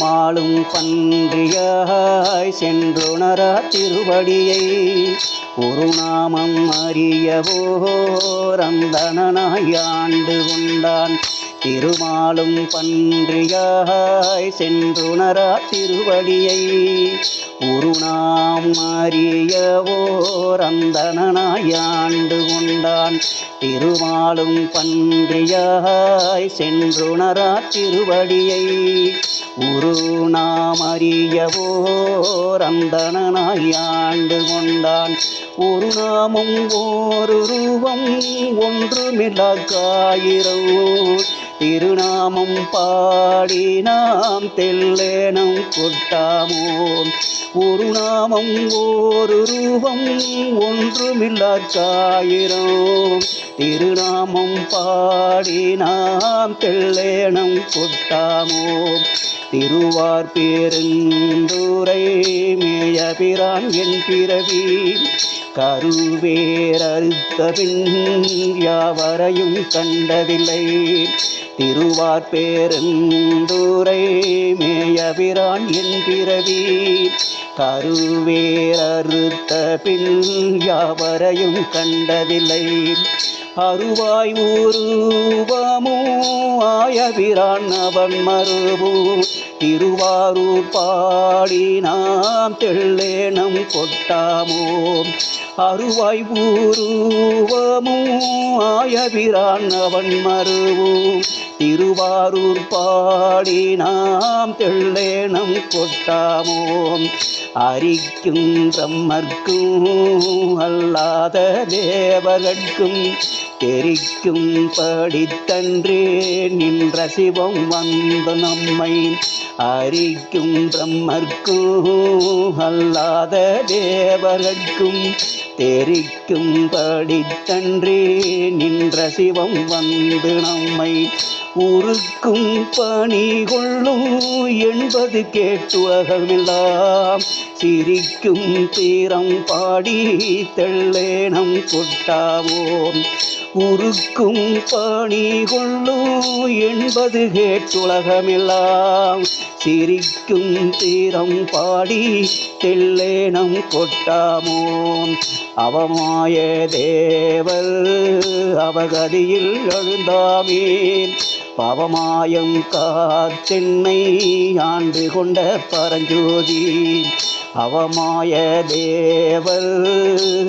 திருமாலும் பன்றியாய் சென்றுணர திருவடியை. ஒரு நாமம் அறியவோர் அந்தனாய் ஆண்டு கொண்டான். திருமாலும் பன்றியாய் சென்றுணரா திருவடியை. ஒரு அறியவோர் அந்தனாயாண்டு கொண்டான். திருமாலும் பன்றியாய் சென்றுணரா திருவடியை. உரு நாம் அறியவோர் அந்தனாயாண்டு கொண்டான். ஒரு நாமும் ஓரு ரூபம் திருநாமம் பாடி நாம் தெல்லேனம் கொட்டாமோம். ஒரு நாமம் ஒரு ரூபம் ஒன்றுமில்லாக்காயிரம் திருநாமம் பாடி நாம் தெல்லேனம் கொட்டாமோம். திருவார் பேருந்துரை மேயபிரான் என் பிறவி. கருவேரறுத்த பின் யாவரையும் கண்டதில்லை. திருவார் பேருந்துரை மேயபிரான் என் பிறவி. கருவேரறுத்த பின் யாவரையும் கண்டதில்லை. அருவாய் ஊருவமோ ஆயபிரான் அவன் மறுபூ திருவாரூர் பாடி நாம் தெள்ளேனம் கொட்டாமோ. அருவாய் உருவமோ ஆயபிரான் அவன் மறுபூ திருவாரூர் பாடி நாம் தெள்ளேனம் கொட்டாமோம். அரிக்கும் பிரம்மர்க்கும் அல்லாத தேவர்க்கும் தெரிக்கும் படித்தன்றே நின்ற சிவம் வந்து நம்மை அரிக்கும் பிரம்மர்க்கும் அல்லாத தேவர்க்கும் தெரிக்கும்படி படித்தன்றே நின்ற சிவம் வந்து நம்மை உருக்கும் பணி கொள்ளும் என்பது கேட்டு கேட்டுவகமெல்லாம் சிரிக்கும் தீரம் பாடி தெள்ளேனம் கொட்டாவோம். உருக்கும் பணி கொள்ளும் என்பது கேட்டுலகமெல்லாம். சிரிக்கும் தீரம் பாடி தெல்லேனம் கொட்டாமோம் அவமாய தேவர் அவகதியில் எழுந்தாமேன். பவமாயம் காத்தென்னை ஆண்டு கொண்ட பரஞ்சோதி. அவமாய தேவல்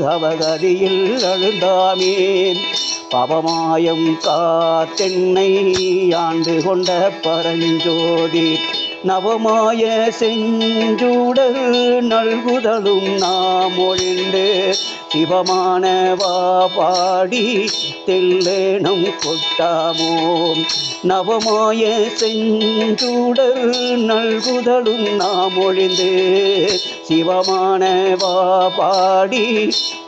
அவகதியில் அழுந்தாமேன் பவமாயம் காத்தென்னை ஆண்டு கொண்ட பரஞ்சோதி நவமாய செஞ்சுடல் நல்குதலும் நாம் ஒழிந்து சிவமானவா பாடி தெல்லேனம் கொட்டாமோம் நவமாய செஞ்சுடல் நல்குதலும் நாம் ஒழிந்து சிவமானவா பாடி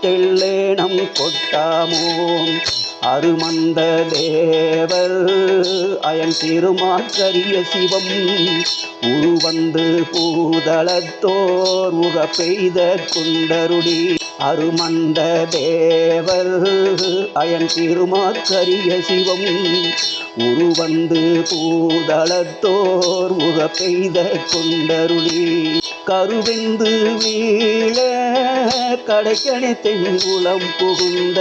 தெல்லேனம் கொட்டாமோம் அருமந்த தேவர் அயன் திருமாக்கரிய சிவம் உருவந்து பூதளத்தோர் உக பெய்த குண்டருடி அருமந்த தேவர் அயன் திருமாக்கரிய சிவம். உருவந்து பூதளத்தோர் முக பெய்த கொண்டருளி. கருவிந்து வீழ கடைக்கணி தெங்குளம் புகுந்த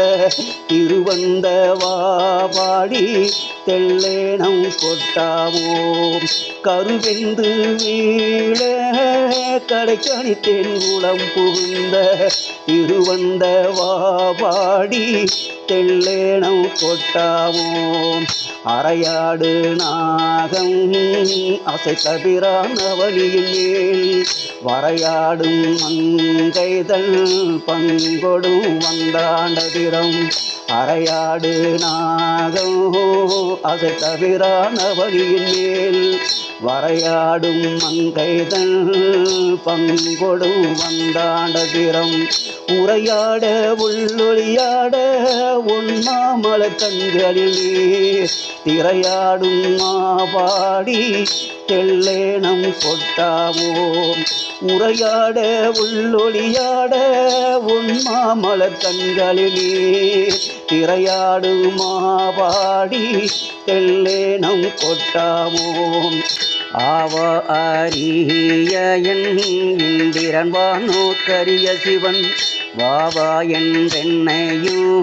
திருவந்த வாடி தெள்ளேனம் கொட்டாவோம். கருவிந்து வீழ கடைக்கணி தென்குளம் புகுந்த திரு வாடி தெள்ளேனம் கொட்டாவோம் அரையாடு நாகம் அசை தவிரான் அவளியின் மேல். வரையாடும் மங்கைதல் பங்கொடும் வந்தாண்டதிரம் அரையாடு நாகம் அதை தவிரான வழியின் மேல். வரையாடும் மங்கைதல் பங்கொடும் வந்தாண்டதிரம் உரையாட உள்ளொழியாட உள்ளொளியாட உன்மாமல கண்களில் திரையாடும் மாபாடி தெல்லேனம் கொட்டாவோம் உரையாட உள்ளொளியாட உன்மாமலர் கண்களிலே திரையாடு மாபாடி தெல்லேனம் கொட்டாவோம் ஆவ அரிய என் இந்திரன் வானோக்கரிய சிவன். வாவா என்றென்னையும்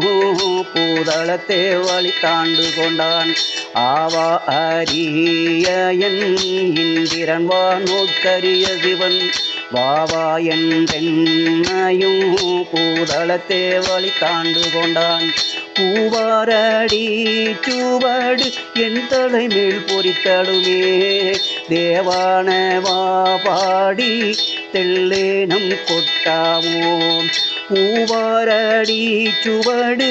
பூதளத்தே வழி தாண்டு கொண்டான். ஆவா அரிய என் இந்திரன் வானோக்கரிய சிவன். வாவா என்றென்னையும் பூதளத்தே வழி தாண்டு கொண்டான். பூவாரடி சுவடு என் தலைமேல் பொறித்தடுமே. தேவானவா பாடி தெல்லேனம் கொட்டாமோ பூவாரடி சுவடு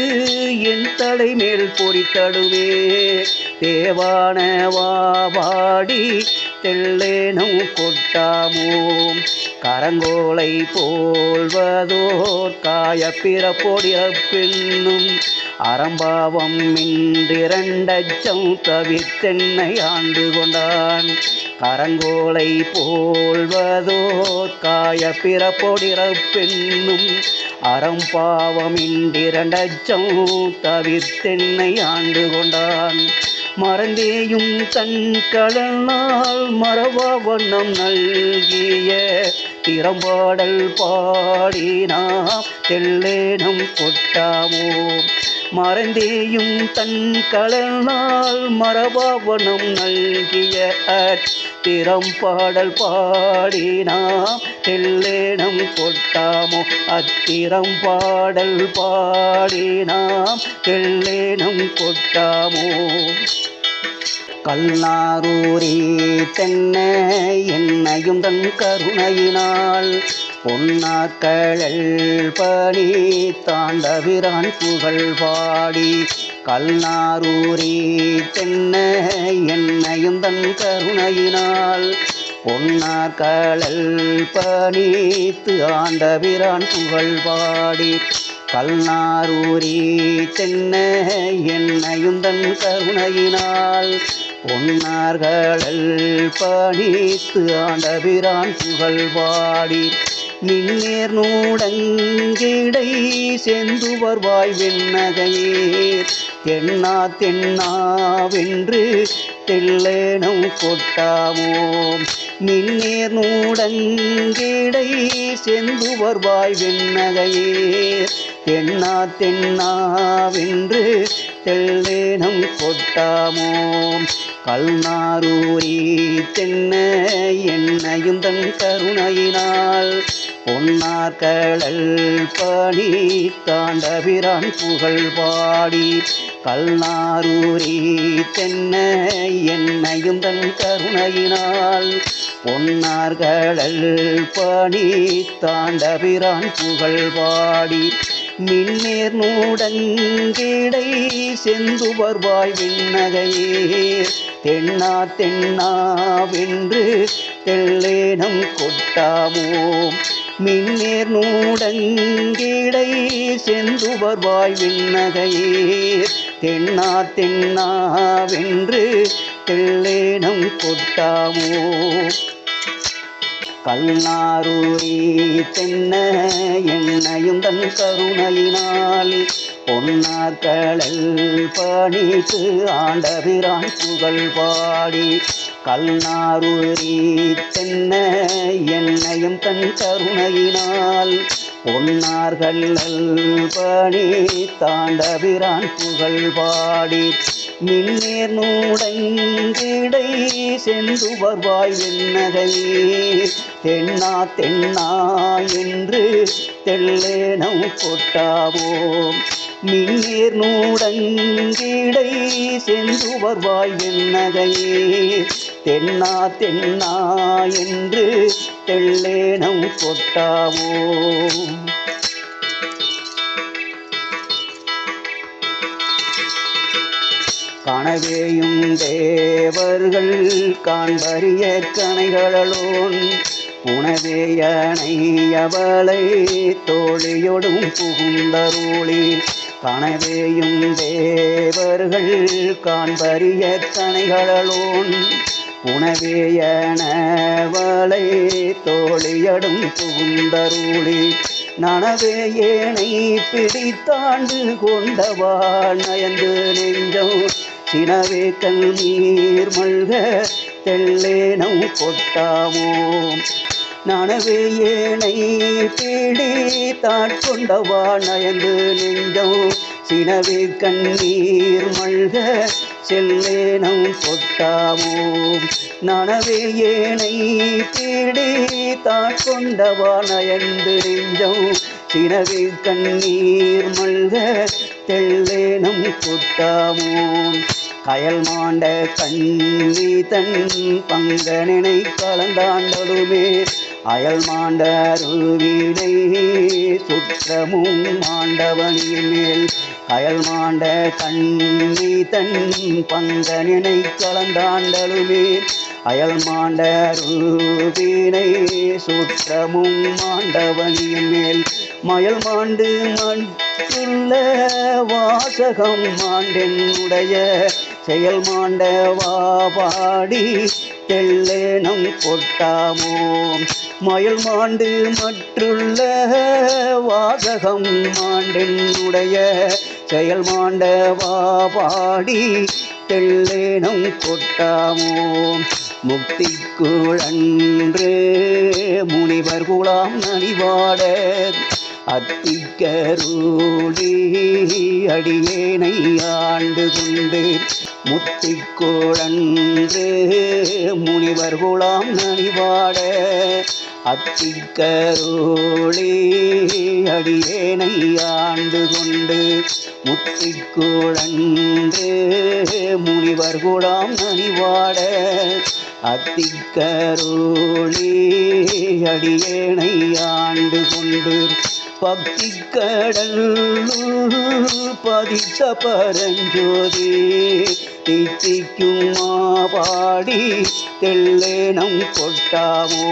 என் தலைமேல் பொறித்தடுவே. தேவானவா பாடி தெள்ளேனும் கொட்டாமோ? கரங்கோலை போல்வதோர் காய பிறப்பொடியப்பின்னும் அறம்பாவம் இன்றிரண்டச்சம் தவித்தென்னை ஆண்டு கொண்டான். கரங்கோலை போல்வதோர் காய பிறப்பொடிறப்பென்னும் அறம்பாவம் இன்றிரண்டச்சம் தவித்தென்னை ஆண்டு கொண்டான். மறந்தேயும் தன் மறவா வண்ணம் நல்கிய திறம்பாடல் பாடினாம் தெல்லேனம் கொட்டாமோ மறந்தேயும் தன் கலனால் மரபாவனம் நல்கிய திறம்பாடல் பாடினாம் தெல்லேனம் கொட்டாமோ அத்திரம் பாடல் பாடினாம் தெல்லேனம் கொட்டாமோ கல்லாரூரே தென்னை என்னையும் தன் கருணையினால் பொன்னாக்கழல் பணி தாண்டவிரான் புகழ் பாடி கல்நாரூரி தென்னை என்னையும் தன் கருணையினால் பொன்னார்களல் பணித்து ஆண்டவிரான் புகழ் பாடி கல்நாரூரி தென்னை என்னையும் தன் கருணையினால் பொன்னார்களல் பணித்து ஆண்டபிரான் புகழ் பாடி மின்னேர் நூடங்கிடை செந்துவர் வாய் வெண்ணகையேர் தென்னா தென்னாவென்று தெல்லேனம் கொட்டாவோம். மின்னேர் நூடங்கிடை செந்து வருவாய் வெண்ணகையே தென்னா தென்னாவென்று தெல்லேனம் கொட்டாமோம் கல்நாரூரி தென்ன என்னையும் தன் கருணையினால் பொன்னார்களல் பணி தாண்டபிரான் புகழ் பாடி கல்நாரூரி தென்னை என்னையும் தன் கருணையினால் பொன்னார்களல் பணி தாண்டபிரான் புகழ் பாடி மின்னேர் நூடங்கிடை செந்து வருவாய் விண்ணகையே தென்னா தென்னாவென்று தெள்ளேனம் கொட்டாவோம். மின்னேர் நூடங்கிடை செந்து வருவாய் விண்ணகையே தென்னா தென்னாவென்று தெள்ளேனம் கொட்டாவோம். கல்நாரூரி தென்ன என்னையும் தன் கருணையினால் பொன்னாக்களல் பணித்து ஆண்டபிரான் புகழ் பாடி. கல்நாரூரி தென்ன என்னையும் தன் கருணையினால் பொன்னார்கள் பணி தாண்டபிரான் புகழ் பாடி மின்னேர் நூடங்கிடை சென்று வருவாய் என்னகை தென்னா தென்னா என்று தெல்லேனம் கொட்டாவோம். நீர் நூடங்கிடை சென்று வருவாய் வெண்ணகையே. தென்னா தென்னா என்று தெள்ளேனம் கொட்டாவோ. காணவேயும் தேவர்கள் காண்பரிய கணைகளோன் உணவேயனை அவளை தோழியொடும் புகுந்தருளி. கனவேயும் தேவர்கள் காண்பரிய தனைகளோன் உணவேயனவளை தோழியடும் புகுந்தருளி நனவே ஏனை பிடித்தாண்டு கொண்டவாள் நயந்து நெஞ்சம். சினவே கல் நீர் மல்க தெல்லேனம் கொட்டாமோ? நனவே ஏனை பீடி தாட்கொண்டவா நயந்து நெஞ்சம். சினவே கண்ணீர் மல்க செல்லேனம் கொட்டாமோ நனவே ஏனை பீடி தாட்கொண்டவா நயந்து நெஞ்சம். சினவே கண்ணீர் மல்க தெல்லேனம் கொட்டாமோ கயல் மாண்ட கண்ணி தன் பங்கனினை கலந்தாண்டலுமே அயல் மாண்டருவினை சுற்றமும் மாண்டவனின் மேல் அயல் மாண்ட கண்ணி தன் பங்கனினை கலந்தாண்டலுமே. அயல் மாண்டருவினை சுற்றமும் மாண்டவனின் மேல் மயல் மாண்டு மற்றுள்ள வாசகம் மாண்டென்னுடைய செயல் மாண்டவா பாடி தெள்ளேனம் கொட்டாமோ மயல் மாண்டு மற்றுள்ள வாசகம் மாண்டென்னுடைய செயல் மாண்டவா பாடி தெள்ளேனம் கொட்டாமோம் முக்திக்குழன்று முனிவர் குலாம் நனிவாட அத்திக்கருளி அடியேனை ஆண்டு கொண்டு முத்திக்கோழன்று முனிவர் குலாம் நனிவாட அத்திக்கருளி அடியேனை ஆண்டு கொண்டு முத்திக்கோழன்று முனிவர் குலாம் நனிவாட அத்திக்கருளி அடியேனை ஆண்டு கொண்டு பக்தி கடல் பதித்த பரஞ்சோதி தித்திக்கும் மாபாடி தெல்லேனம் கொட்டாமோ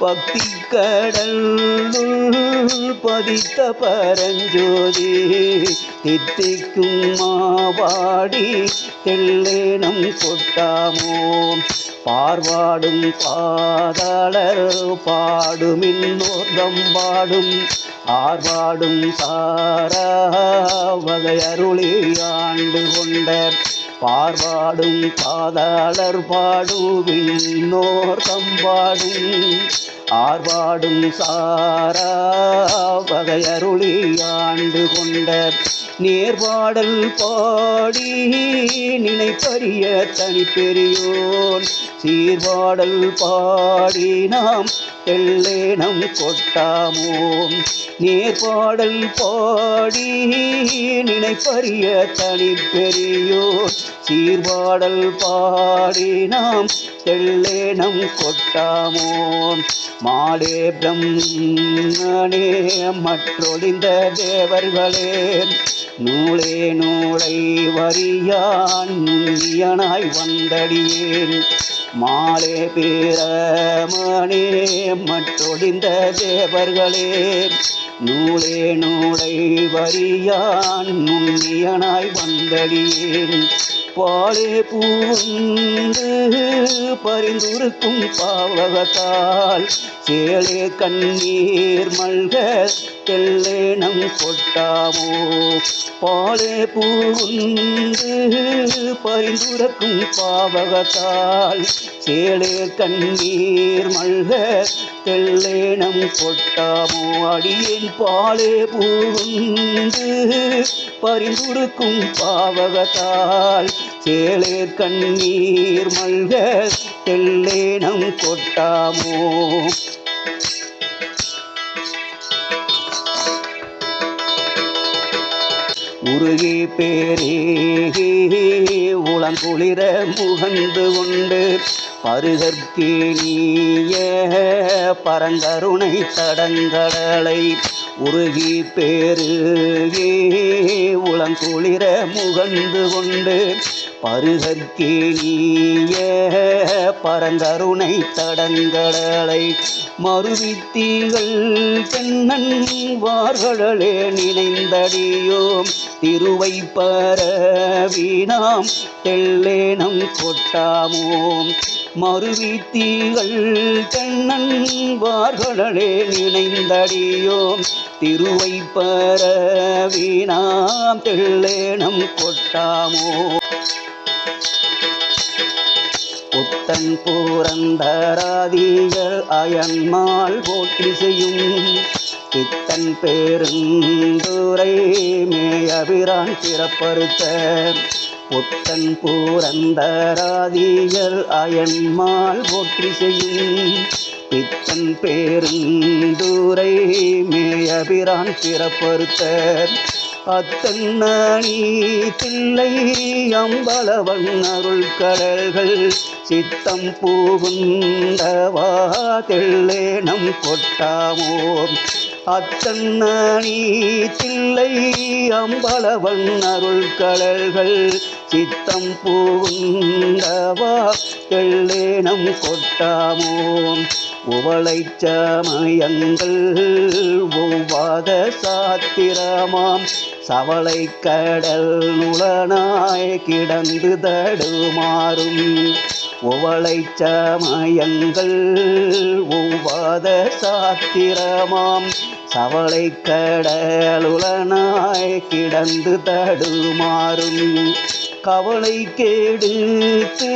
பக்தி கடல் பதித்த பரஞ்சோதி தித்திக்கும் மாவாடி தெல்லேனம் கொட்டாமோ? பார்வாடும் பாதாளர் பாடுமின்னோர்தம் பாடும் ஆர்வாடும் சாரா வகை அருளி ஆண்டு கொண்ட பார்வாடும் பாதாளர் பாடுவின்னோர் தம்பாடும் ஆர்வாடும் சாரா வகை அருளி ஆண்டு கொண்ட நேர்வாடல் பாடி நினைப்பரிய தனி பெரியோன் சீர்வாடல் பாடி நாம் தெள்ளேனம் கொட்டாமோம். நீர்பாடல் பாடி நினைப்பறிய தனி பெரியோர். சீர்பாடல் பாடி நாம் தெள்ளேனம் கொட்டாமோம். மாடே பிரம்மனே மற்றொழிந்த தேவர்களே. நூலே நூலை வரியான் நுண்ணியனாய் வந்தடியேன். மாலே பேரமனே மற்றொழிந்த தேவர்களே நூலே நூலை வரியான் நுண்ணியனாய் வந்தடியேன். பாலே பூந்து பரிந்துருக்கும் பாவகத்தால் சேலே கண்ணீர் மல்க தெல்லேனம் கொட்டாமோ? பாலே பூந்து பரிந்துரக்கும் பாவகத்தால் சேலே கண்ணீர் மல்க தெல்லேனம் கொட்டாமோ? அடியின் பாலே பூந்து பரிந்துருக்கும் பாவகத்தால் சேலே கண்ணீர் மல்க தெல்லேனம் கொட்டாமோ? உருகி பேரே உளங்குளிர முகந்து கொண்டு பருகற்கேணிய பரங்கருணை தடங்கடலை உருகி பேருகே உளங்குளிர முகந்து கொண்டு பருகற்கேணிய பரங்கருணை தடங்கடலை மறுவித்தீகள் தென்னன் வார்களே நினைந்தடியோம் திருவை பரவினாம் தெள்ளேனம் கொட்டாமோம். மறுவித்தீகள் தென்னன் வார்களே நினைந்தடியோம். திருவை பரவினாம் தெள்ளேனம் கொட்டாமோ. புத்தன் புரந்தராதிகள் அயன்மாள் போற்றி செய்யும் பித்தன் பேருந்துரை மேயபிரான் பிறப்பறுத்த புத்தன் பூரந்தராதிகள் அயன்மால் போற்றி செய்யும். பித்தன் பேருந்தூரை மேயபிரான் பிறப்பறுத்த அத்தன்னி தில்லை அம்பலவன் அருள் கடல்கள். சித்தம் பூகுந்தவா தெள்ளேனம் கொட்டாமோ அத்தன்னி தில்லை அம்பளவன் அருள் கடல்கள் சித்தம் பூந்தவா தெள்ளேனம் கொட்டாமோ? உவளை சமயங்கள் ஒவ்வாத சாத்திரமாம். சவளை கடல் நுழனாய் கிடந்து தடுமாறும். உவளை சமயங்கள் ஒவ்வாத சாத்திரமாம். சவளை கடலுளனாய் கிடந்து தடுமாறும். கவலை கேடுத்து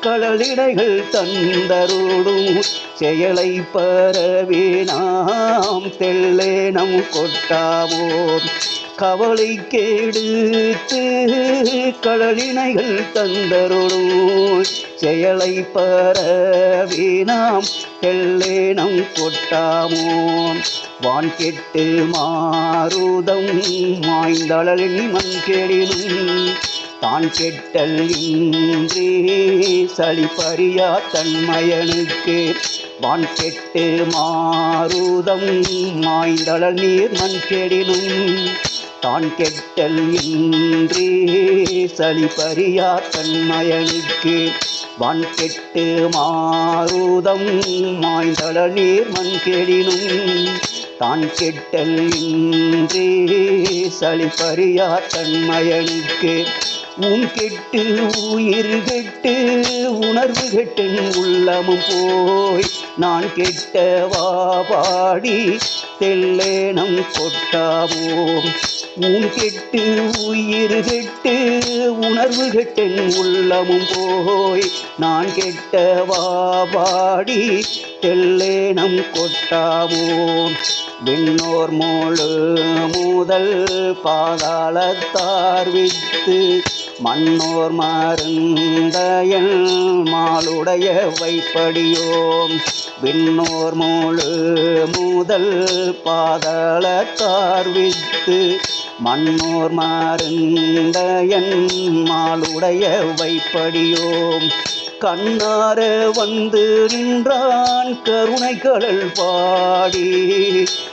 கடலிடைகள் தந்தருடும் செயலை பரவே நாம் தெள்ளேனம் கொட்டாமோ கவலை கேடுத்து கடலினைகள் தந்தருளும் செயலை பரவினாம் நாம் கொட்டாமோம் வான் கெட்டு மாறுதம் மாய்ந்தளலின் மண் கேடினும் தான் கெட்டல் இன்றி சளிப்பறியா தன்மயனுக்கு. வான் கெட்டு மாறுதம் மாய்ந்தளல் நீர் மண் கெடினும் தான் கெட்டல் இன்றி சளிபரியா தன்மயனுக்கு. வான் கெட்டு மாறுதம் மாய்ந்தளல் நீர் மண் கெடினும் தான் கெட்டல் இன்றி சளிபரியா தன்மயனுக்கு. உன் கெட்டு உயிர் கெட்டு உணர்வு கெட்டு உள்ளமும் போய் நான் கெட்டவா பாடி தெல்லேனம் கொட்டாமோ உன் கெட்டு உயிர் கெட்டு உணர்வு கெட்டு உள்ளமும் போய் நான் கெட்டவா பாடி தெல்லேனம் கொட்டாமோ விண்ணோர் மோழு முதல் பாதாளத்தார் வித்து மன்னோர் மருந்தயல் மாளுடைய வைப்படியோம். விண்ணோர் மூழு முதல் பாதாளத்தார் வித்து மன்னோர் மருந்தயன் மாளுடைய வைப்படியோம். கண்ணார வந்து நின்றான் கருணை கடல் பாடி.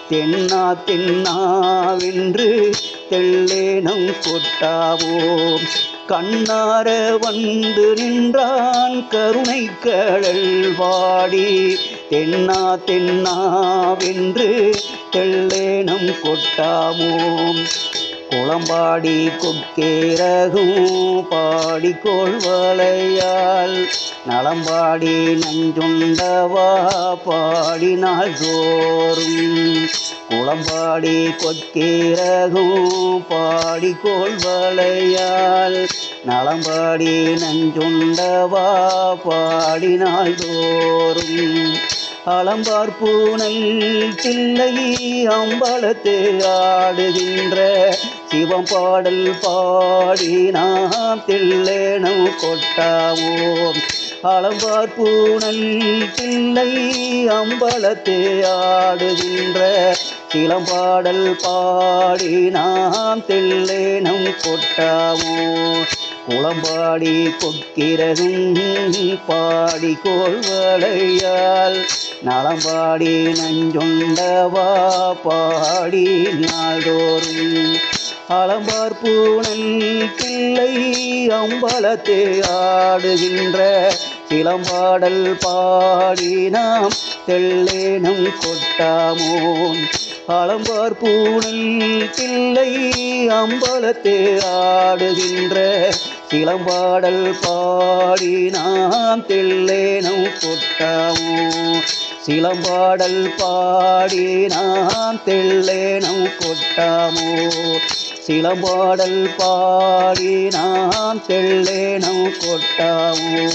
தென்னா தென்னாவென்று தெள்ளேனம் கொட்டாவோம். கண்ணார வந்து நின்றான் கருணை கடல் வாடி. தென்னா தென்னாவென்று தெள்ளேனம் கொட்டாமோம். குளம்பாடி கொக்கேரகும் பாடிக்கோள் வளையால் நலம்பாடி நஞ்சுண்டவா பாடினால் தோறும் குளம்பாடி கொக்கேரகும் பாடிக்கோள் வளையால் நலம்பாடி நஞ்சுண்டவா பாடினால் தோறும் அலம்பார் பூனை தில்லை அம்பலத்து ஆடுகின்ற சிவம் பாடல் பாடி நாம் தில்லேனம் கொட்டாவோம். அளம்பார் பூனல் தில்லை அம்பலத்தே ஆடுகின்ற சிலம்பாடல் பாடி நாம் தில்லேனம் கொட்டாவோம். குளம்பாடி கொக்கிறதும் பாடி கோள்வளையால் நலம்பாடி நஞ்சுண்டவா பாடி நாள்தோறும் அலம்பார் பூனல் பிள்ளை அம்பலத்தே ஆடுகின்ற சிலம்பாடல் பாடி நாம் தெள்ளேனம் கொட்டாமோன். அலம்பார் பூனல் பிள்ளை அம்பலத்தே ஆடுகின்ற சிலம்பாடல் பாடி நாம் தெள்ளேனம் கொட்டாமோ சிலம்பாடல் பாடி நாம் தெள்ளேனம் கொட்டாமோ. சிலம்பாடல் பாடி நாம் தெள்ளேனம் கொட்டாமோ.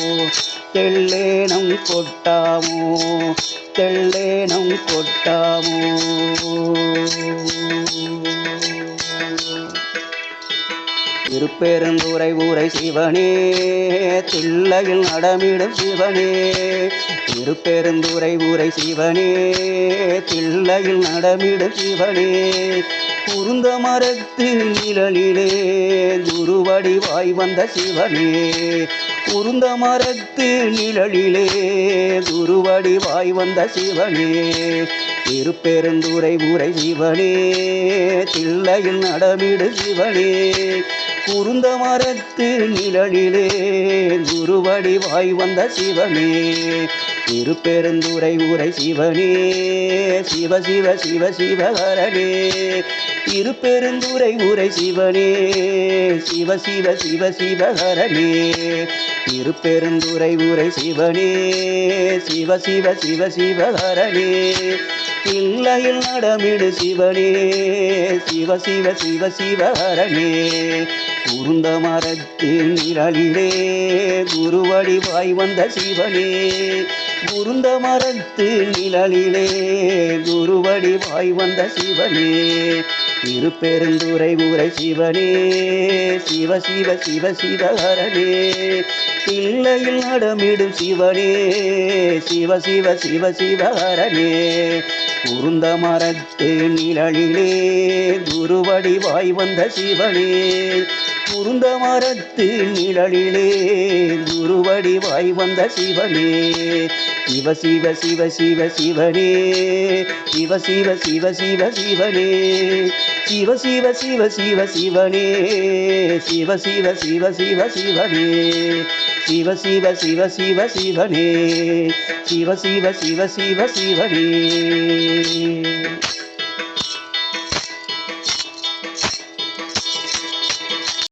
தெள்ளேனம் கொட்டாமோ. தெள்ளேனம் கொட்டாமோ. திருப்பெருந்துறை ஊரை சிவனே தில்லையில் நடமிடும் சிவனே. திருப்பெருந்துறை ஊரை சிவனே தில்லையில் நடமிடும் சிவனே. குருந்த மரத்து நிழலிலே குருவடிவாய் வந்த சிவனே. குருந்த மரத்து நிழலிலே குருவடிவாய் வந்த சிவனே. திருப்பெருந்துறை ஊரை சிவனே தில்லையில் நடமிடு சிவனே. குருந்த மரத்து நிழலிலே குருவடிவாய் வந்த சிவனே. திருப்பெருந்துரை உரை சிவனே. சிவ சிவ சிவ சிவகரனே திருப்பெருந்துரை உரை சிவனே. சிவ சிவ சிவ சிவகரனே திருப்பெருந்துரை உரை சிவனே. சிவ சிவ சிவ சிவகரனே இல்லையில் நடமிடு சிவனே. சிவ சிவ சிவ சிவகரனே உருந்த மரத்தின் நிழலிலே குருவடிவாய் வந்த சிவனே. உருந்த மரத்து நிழலிலே குருவடிவாய் வந்த சிவனே. திருப்பெருந்துறை உரை சிவனே சிவ சிவ சிவ சிவஹரனே பிள்ளையில் நடமிடும் சிவனே சிவ சிவ சிவ சிவஹரனே குருந்த மரத்து நிழலிலே குருவடிவாய் வந்த சிவனே. குருந்த மரத்து நிழலிலே குருவடிவாய் வந்த சிவனே சிவ சிவ சிவ சிவ சிவனே சிவ சிவ சிவ சிவ சிவனே சிவ சிவ சிவ சிவ சிவனே சிவ சிவ சிவ சிவ சிவனே சிவ சிவ சிவ சிவ சிவனே சிவ சிவ சிவ சிவ சிவனே